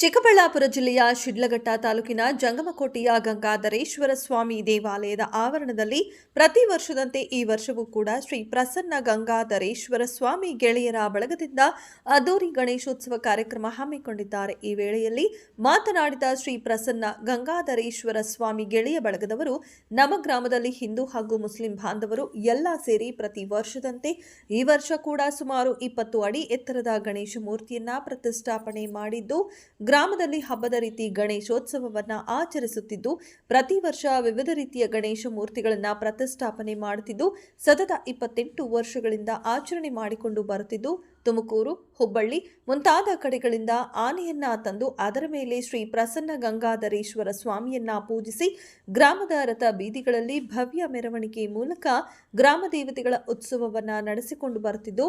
ಚಿಕ್ಕಬಳ್ಳಾಪುರ ಜಿಲ್ಲೆಯ ಶಿಡ್ಲಘಟ್ಟ ತಾಲೂಕಿನ ಜಂಗಮಕೋಟೆಯ ಗಂಗಾಧರೇಶ್ವರ ಸ್ವಾಮಿ ದೇವಾಲಯದ ಆವರಣದಲ್ಲಿ ಪ್ರತಿ ವರ್ಷದಂತೆ ಈ ವರ್ಷವೂ ಕೂಡ ಶ್ರೀ ಪ್ರಸನ್ನ ಗಂಗಾಧರೇಶ್ವರ ಸ್ವಾಮಿ ಗೆಳೆಯರ ಬಳಗದಿಂದ ಅದೂರಿ ಗಣೇಶೋತ್ಸವ ಕಾರ್ಯಕ್ರಮ ಹಮ್ಮಿಕೊಂಡಿದ್ದಾರೆ. ಈ ವೇಳೆಯಲ್ಲಿ ಮಾತನಾಡಿದ ಶ್ರೀ ಪ್ರಸನ್ನ ಗಂಗಾಧರೇಶ್ವರ ಸ್ವಾಮಿ ಗೆಳೆಯ ಬಳಗದವರು, ನಮ್ಮ ಗ್ರಾಮದಲ್ಲಿ ಹಿಂದೂ ಹಾಗೂ ಮುಸ್ಲಿಂ ಬಾಂಧವರು ಎಲ್ಲ ಸೇರಿ ಪ್ರತಿ ವರ್ಷದಂತೆ ಈ ವರ್ಷ ಕೂಡ ಸುಮಾರು ಇಪ್ಪತ್ತು ಅಡಿ ಎತ್ತರದ ಗಣೇಶ ಮೂರ್ತಿಯನ್ನ ಪ್ರತಿಷ್ಠಾಪನೆ ಮಾಡಿದ್ದು ಗ್ರಾಮದಲ್ಲಿ ಹಬ್ಬದ ರೀತಿ ಗಣೇಶೋತ್ಸವವನ್ನು ಆಚರಿಸುತ್ತಿದ್ದು, ಪ್ರತಿ ವರ್ಷ ವಿವಿಧ ರೀತಿಯ ಗಣೇಶ ಮೂರ್ತಿಗಳನ್ನು ಪ್ರತಿಷ್ಠಾಪನೆ ಮಾಡುತ್ತಿದ್ದು, ಸತತ ಇಪ್ಪತ್ತೆಂಟು ವರ್ಷಗಳಿಂದ ಆಚರಣೆ ಮಾಡಿಕೊಂಡು ಬರುತ್ತಿದ್ದು ತುಮಕೂರು, ಹುಬ್ಬಳ್ಳಿ ಮುಂತಾದ ಕಡೆಗಳಿಂದ ಆನೆಯನ್ನ ತಂದು ಅದರ ಮೇಲೆ ಶ್ರೀ ಪ್ರಸನ್ನ ಗಂಗಾಧರೇಶ್ವರ ಸ್ವಾಮಿಯನ್ನ ಪೂಜಿಸಿ ಗ್ರಾಮದ ರಥ ಬೀದಿಗಳಲ್ಲಿ ಭವ್ಯ ಮೆರವಣಿಗೆ ಮೂಲಕ ಗ್ರಾಮ ದೇವತೆಗಳ ಉತ್ಸವವನ್ನು ನಡೆಸಿಕೊಂಡು ಬರುತ್ತಿದ್ದು,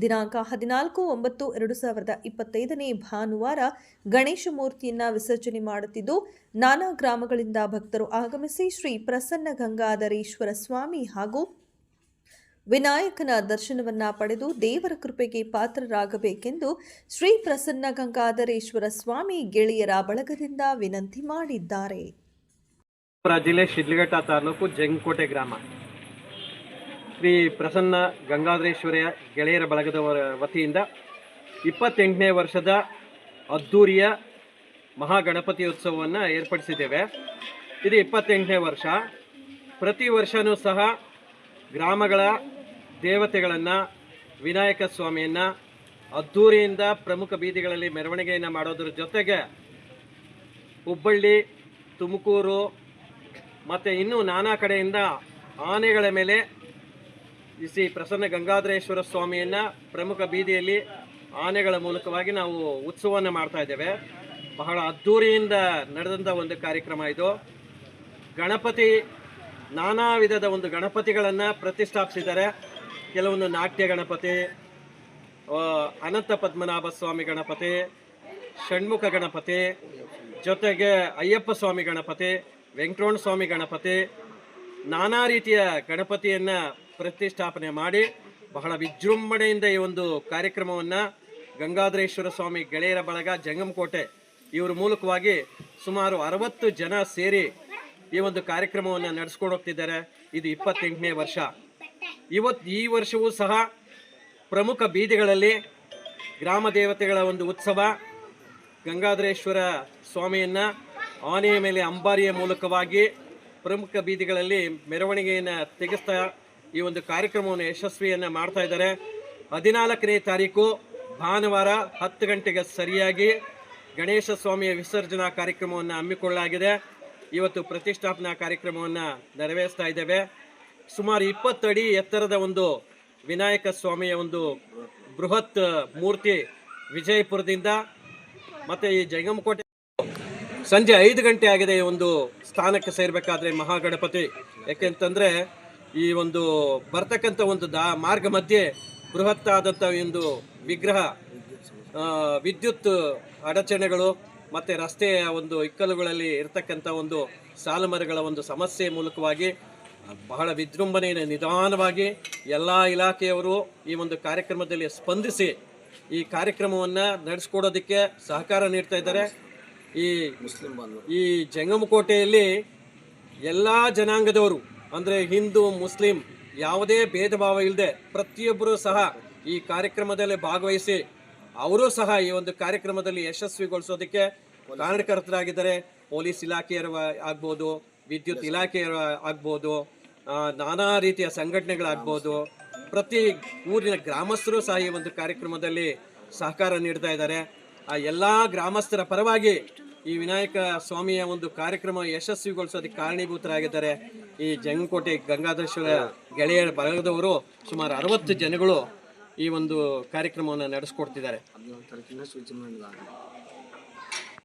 ದಿನಾಂಕ ಹದಿನಾಲ್ಕು ಒಂಬತ್ತು ಎರಡು ಸಾವಿರದ ಇಪ್ಪತ್ತೈದನೇ ಭಾನುವಾರ ಗಣೇಶ ಮೂರ್ತಿಯನ್ನ ವಿಸರ್ಜನೆ ಮಾಡುತ್ತಿದ್ದು, ನಾನಾ ಗ್ರಾಮಗಳಿಂದ ಭಕ್ತರು ಆಗಮಿಸಿ ಶ್ರೀ ಪ್ರಸನ್ನ ಗಂಗಾಧರೇಶ್ವರ ಸ್ವಾಮಿ ಹಾಗೂ ವಿನಾಯಕನ ದರ್ಶನವನ್ನ ಪಡೆದು ದೇವರ ಕೃಪೆಗೆ ಪಾತ್ರರಾಗಬೇಕೆಂದು ಶ್ರೀ ಪ್ರಸನ್ನ ಗಂಗಾಧರೇಶ್ವರ ಸ್ವಾಮಿ ಗೆಳೆಯರ ಬಳಗದಿಂದ ವಿನಂತಿ ಮಾಡಿದ್ದಾರೆ. ಜಿಲ್ಲೆ ಶಿಡ್ಲಘಟ್ಟ ತಾಲೂಕು ಜಂಗಕೋಟೆ ಗ್ರಾಮ. ಶ್ರೀ ಪ್ರಸನ್ನ ಗಂಗಾಧರೇಶ್ವರಿಯ ಗೆಳೆಯರ ಬಳಗದವರ ವತಿಯಿಂದ ಇಪ್ಪತ್ತೆಂಟನೇ ವರ್ಷದ ಅದ್ದೂರಿಯ ಮಹಾಗಣಪತಿ ಉತ್ಸವವನ್ನು ಏರ್ಪಡಿಸಿದ್ದೇವೆ. ಇದು ಇಪ್ಪತ್ತೆಂಟನೇ ವರ್ಷ. ಪ್ರತಿ ವರ್ಷವೂ ಸಹ ಗ್ರಾಮಗಳ ದೇವತೆಗಳನ್ನು, ವಿನಾಯಕ ಸ್ವಾಮಿಯನ್ನು ಅದ್ದೂರಿಯಿಂದ ಪ್ರಮುಖ ಬೀದಿಗಳಲ್ಲಿ ಮೆರವಣಿಗೆಯನ್ನು ಮಾಡೋದ್ರ ಜೊತೆಗೆ ಹುಬ್ಬಳ್ಳಿ, ತುಮಕೂರು, ಮತ್ತು ಇನ್ನೂ ನಾನಾ ಕಡೆಯಿಂದ ಆನೆಗಳ ಮೇಲೆ ಇಸಿ ಪ್ರಸನ್ನ ಗಂಗಾಧರೇಶ್ವರ ಸ್ವಾಮಿಯನ್ನು ಪ್ರಮುಖ ಬೀದಿಯಲ್ಲಿ ಆನೆಗಳ ಮೂಲಕವಾಗಿ ನಾವು ಉತ್ಸವವನ್ನು ಮಾಡ್ತಾ ಇದ್ದೇವೆ. ಬಹಳ ಅದ್ಧೂರಿಯಿಂದ ನಡೆದಂಥ ಒಂದು ಕಾರ್ಯಕ್ರಮ ಇದು. ಗಣಪತಿ ನಾನಾ ವಿಧದ ಒಂದು ಗಣಪತಿಗಳನ್ನು ಪ್ರತಿಷ್ಠಾಪಿಸಿದ್ದಾರೆ. ಕೆಲವೊಂದು ನಾಟ್ಯ ಗಣಪತಿ ಅನಂತ ಪದ್ಮನಾಭ ಸ್ವಾಮಿ ಗಣಪತಿ, ಷಣ್ಮುಖ ಗಣಪತಿ, ಜೊತೆಗೆ ಅಯ್ಯಪ್ಪ ಸ್ವಾಮಿ ಗಣಪತಿ, ವೆಂಕಟರಮಣ ಸ್ವಾಮಿ ಗಣಪತಿ, ನಾನಾ ರೀತಿಯ ಗಣಪತಿಯನ್ನು ಪ್ರತಿಷ್ಠಾಪನೆ ಮಾಡಿ ಬಹಳ ವಿಜೃಂಭಣೆಯಿಂದ ಈ ಒಂದು ಕಾರ್ಯಕ್ರಮವನ್ನು ಗಂಗಾಧರೇಶ್ವರ ಸ್ವಾಮಿ ಗೆಳೆಯರ ಬಳಗ ಜಂಗಮಕೋಟೆ ಇವರ ಮೂಲಕವಾಗಿ ಸುಮಾರು ಅರವತ್ತು ಜನ ಸೇರಿ ಈ ಒಂದು ಕಾರ್ಯಕ್ರಮವನ್ನು ನಡೆಸ್ಕೊಂಡು ಹೋಗ್ತಿದ್ದಾರೆ. ಇದು ಇಪ್ಪತ್ತೆಂಟನೇ ವರ್ಷ. ಇವತ್ತು ಈ ವರ್ಷವೂ ಸಹ ಪ್ರಮುಖ ಬೀದಿಗಳಲ್ಲಿ ಗ್ರಾಮ ದೇವತೆಗಳ ಒಂದು ಉತ್ಸವ. ಗಂಗಾಧರೇಶ್ವರ ಸ್ವಾಮಿಯನ್ನು ಆನೆಯ ಮೇಲೆ ಅಂಬಾರಿಯ ಮೂಲಕವಾಗಿ ಪ್ರಮುಖ ಬೀದಿಗಳಲ್ಲಿ ಮೆರವಣಿಗೆಯನ್ನು ತೆಗೆಸ್ತಾ ಈ ಒಂದು ಕಾರ್ಯಕ್ರಮವನ್ನು ಯಶಸ್ವಿಯನ್ನು ಮಾಡ್ತಾ ಇದ್ದಾರೆ. ಹದಿನಾಲ್ಕನೇ ತಾರೀಕು ಭಾನುವಾರ ಹತ್ತು ಗಂಟೆಗೆ ಸರಿಯಾಗಿ ಗಣೇಶ ಸ್ವಾಮಿಯ ವಿಸರ್ಜನಾ ಕಾರ್ಯಕ್ರಮವನ್ನು ಹಮ್ಮಿಕೊಳ್ಳಲಾಗಿದೆ. ಇವತ್ತು ಪ್ರತಿಷ್ಠಾಪನಾ ಕಾರ್ಯಕ್ರಮವನ್ನು ನೆರವೇರಿಸ್ತಾ ಇದ್ದೇವೆ. ಸುಮಾರು ಇಪ್ಪತ್ತು ಅಡಿ ಎತ್ತರದ ಒಂದು ವಿನಾಯಕ ಸ್ವಾಮಿಯ ಒಂದು ಬೃಹತ್ ಮೂರ್ತಿ ವಿಜಯಪುರದಿಂದ, ಮತ್ತು ಈ ಜಂಗಮಕೋಟೆ ಸಂಜೆ ಐದು ಗಂಟೆ ಆಗಿದೆ ಈ ಒಂದು ಸ್ಥಾನಕ್ಕೆ ಸೇರಬೇಕಾದ್ರೆ ಮಹಾಗಣಪತಿ. ಯಾಕೆಂತಂದರೆ ಈ ಒಂದು ಬರ್ತಕ್ಕಂಥ ಒಂದು ದಾ ಮಾರ್ಗ ಮಧ್ಯೆ ಬೃಹತ್ತಾದಂಥ ಒಂದು ವಿಗ್ರಹ ವಿದ್ಯುತ್ ಅಡಚಣೆಗಳು ಮತ್ತು ರಸ್ತೆಯ ಒಂದು ಇಕ್ಕಲುಗಳಲ್ಲಿ ಇರತಕ್ಕಂಥ ಒಂದು ಸಾಲುಮರಗಳ ಒಂದು ಸಮಸ್ಯೆ ಮೂಲಕವಾಗಿ ಬಹಳ ವಿಜೃಂಭಣೆಯನ್ನು ನಿಧಾನವಾಗಿ ಎಲ್ಲ ಇಲಾಖೆಯವರು ಈ ಒಂದು ಕಾರ್ಯಕ್ರಮದಲ್ಲಿ ಸ್ಪಂದಿಸಿ ಈ ಕಾರ್ಯಕ್ರಮವನ್ನು ನಡೆಸ್ಕೊಡೋದಕ್ಕೆ ಸಹಕಾರ ನೀಡ್ತಾ ಇದ್ದಾರೆ. ಈ ಮುಸ್ಲಿಂ ಈ ಜಂಗಮಕೋಟೆಯಲ್ಲಿ ಎಲ್ಲ ಜನಾಂಗದವರು ಅಂದರೆ ಹಿಂದೂ ಮುಸ್ಲಿಂ ಯಾವುದೇ ಭೇದ ಭಾವ ಇಲ್ಲದೆ ಪ್ರತಿಯೊಬ್ಬರೂ ಸಹ ಈ ಕಾರ್ಯಕ್ರಮದಲ್ಲಿ ಭಾಗವಹಿಸಿ ಅವರು ಸಹ ಈ ಒಂದು ಕಾರ್ಯಕ್ರಮದಲ್ಲಿ ಯಶಸ್ವಿಗೊಳಿಸೋದಕ್ಕೆ ಕಾರಣಕರ್ತರಾಗಿದ್ದಾರೆ. ಪೊಲೀಸ್ ಇಲಾಖೆಯರು ಆಗ್ಬೋದು, ವಿದ್ಯುತ್ ಇಲಾಖೆಯರು ಆಗ್ಬೋದು ನಾನಾ ರೀತಿಯ ಸಂಘಟನೆಗಳಾಗ್ಬೋದು, ಪ್ರತಿ ಊರಿನ ಗ್ರಾಮಸ್ಥರು ಸಹ ಈ ಒಂದು ಕಾರ್ಯಕ್ರಮದಲ್ಲಿ ಸಹಕಾರ ನೀಡ್ತಾ ಇದ್ದಾರೆ. ಆ ಎಲ್ಲ ಗ್ರಾಮಸ್ಥರ ಪರವಾಗಿ ಈ ವಿನಾಯಕ ಸ್ವಾಮಿಯ ಒಂದು ಕಾರ್ಯಕ್ರಮ ಯಶಸ್ವಿಗೊಳಿಸೋದಕ್ಕೆ ಕಾರಣೀಭೂತರಾಗಿದ್ದಾರೆ. ಈ ಜಂಗಕೋಟೆ ಗಂಗಾಧರೇಶ್ವರ ಗೆಳೆಯರ ಬಳಗದವರು ಸುಮಾರು ಅರವತ್ತು ಜನಗಳು ಈ ಒಂದು ಕಾರ್ಯಕ್ರಮವನ್ನು ನಡೆಸ್ಕೊಡ್ತಿದ್ದಾರೆ.